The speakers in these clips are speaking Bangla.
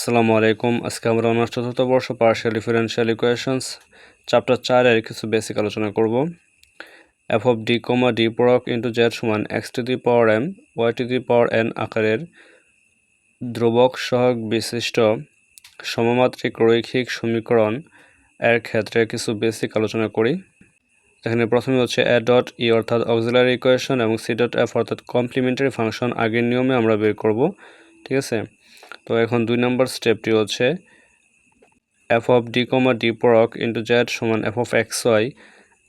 আসসালামু আলাইকুম। আজকে আমরা অনার্স চতুর্থ বর্ষ পার্শিয়াল ডিফারেন্সিয়াল ইকুয়েশনস চ্যাপ্টার চারের কিছু বেসিক আলোচনা করব। F of D comma D প্রক into Z সমান X to the power M Y to the power N আকারের ধ্রুবক সহগ বিশিষ্ট সমমাত্রিক রৈখিক সমীকরণ এর ক্ষেত্রে কিছু বেসিক আলোচনা করি। এখানে প্রথমে হচ্ছে এ ডট ই অর্থাৎ অক্সিলারি ইকুয়েশন এবং সি ডট এফ অর্থাৎ কমপ্লিমেন্টারি ফাংশন আগের নিয়মে আমরা বের করব। ঠিক আছে? তো এখন দুই নম্বর স্টেপটি হচ্ছে F of D comma D প্রক into Z সমান এফ অফ এক্স ওয়াই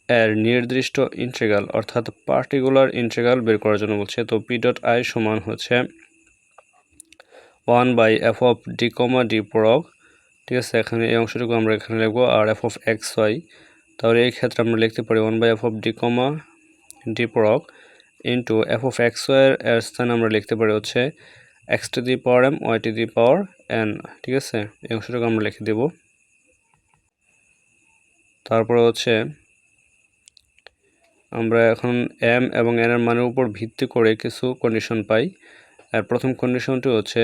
এর নির্দিষ্ট ইন্টিগ্রাল অর্থাৎ পার্টিকুলার ইন্টিগ্রাল বের করার জন্য বলছে। তো পি ডট আই সমান হচ্ছে one by F of D comma D প্রক, ঠিক আছে? এখানে এই অংশটুকু আমরা এখানে লিখব, আর এফ অফ এক্স ওয়াই তাহলে এই ক্ষেত্রে আমরা লিখতে পারি one by F of D comma D প্রক into F of X Y এর স্থানে আমরা লিখতে পারি হচ্ছে X to the power M Y to the power N ঠিক আছে? এই অংশটুকু আমরা লিখে দেব। তারপরে হচ্ছে, আমরা এখন এম এবং এন এর মানের উপর ভিত্তি করে কিছু কন্ডিশন পাই। আর প্রথম কন্ডিশনটি হচ্ছে,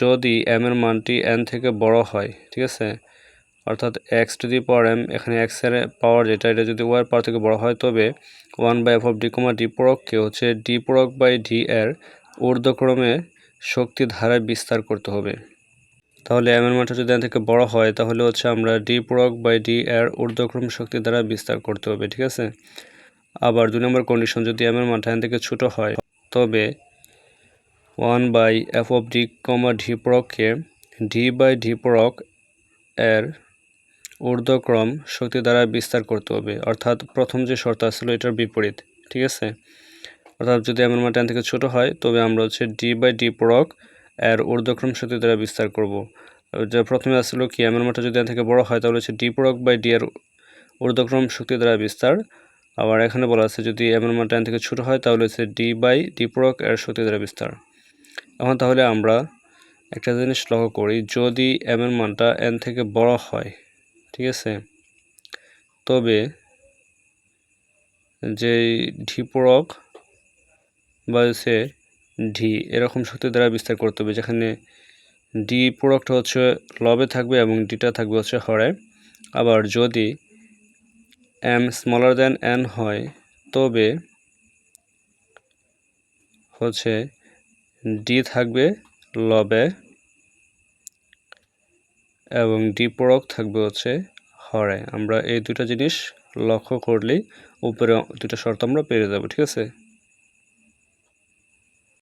যদি এম এর মানটি এন থেকে বড় হয়, ঠিক আছে? অর্থাৎ X to the power M এখানে এক্সের পাওয়ার যেটা, এটা যদি ওয়ার পাওয়ার থেকে বড় হয়, তবে one by F of D comma D প্রককে হচ্ছে ডি প্রক বাই ডি এর ঊর্ধ্বক্রমে শক্তি ধারায় বিস্তার করতে হবে। তাহলে এম এর যদি এন থেকে বড় হয়, তাহলে হচ্ছে আমরা ডি প্রক বাই ডি এর ঊর্ধ্বক্রম শক্তি দ্বারা বিস্তার করতে হবে, ঠিক আছে? আবার দুই নম্বর কন্ডিশন যদি এম এর মানটা এন থেকে ছোট হয়, তবে one by F of D comma D প্রককে D by D প্রক এর ঊর্ধ্বক্রম শক্তি দ্বারা বিস্তার করতে হবে। অর্থাৎ প্রথম যে শর্ত আসছিল এটার বিপরীত, ঠিক আছে? অর্থাৎ যদি এমন মান টেন থেকে ছোট হয়, তবে আমরা হচ্ছে ডি বাই ডি প্রক এর ঊর্ধ্বক্রম শক্তি দ্বারা বিস্তার করব। যে প্রথমে আসছিল কি, এমন মানটা যদি এন থেকে বড় হয়, তাহলে হচ্ছে ডি প্রক বাই ডি এর ঊর্ধ্বক্রম শক্তি দ্বারা বিস্তার। আবার এখানে বলা আছে যদি এমন মান টেন থেকে ছোট হয়, তাহলে হচ্ছে ডি বাই ডি প্রক এর শক্তি দ্বারা বিস্তার। এখন তাহলে আমরা একটা জিনিস লক্ষ্য করি, যদি এম এর মানটা এন থেকে বড় হয়, ঠিক আছে? তবে যে ঢিপরক বা হচ্ছে ডি এরকম শক্তি দ্বারা বিস্তার করতে হবে, যেখানে ডি প্রোডাক্টটা হচ্ছে লবে থাকবে এবং ডিটা থাকবে হচ্ছে হরে। আবার যদি এম স্মলার দেন এন হয়, তবে হচ্ছে ডি থাকবে লবে এবং ডি প্রোডাক্ট থাকবে হচ্ছে হরে। আমরা এই দুটো জিনিস লক্ষ্য করলেই উপরে দুটো শর্ত আমরা পেরে যাব, ঠিক আছে?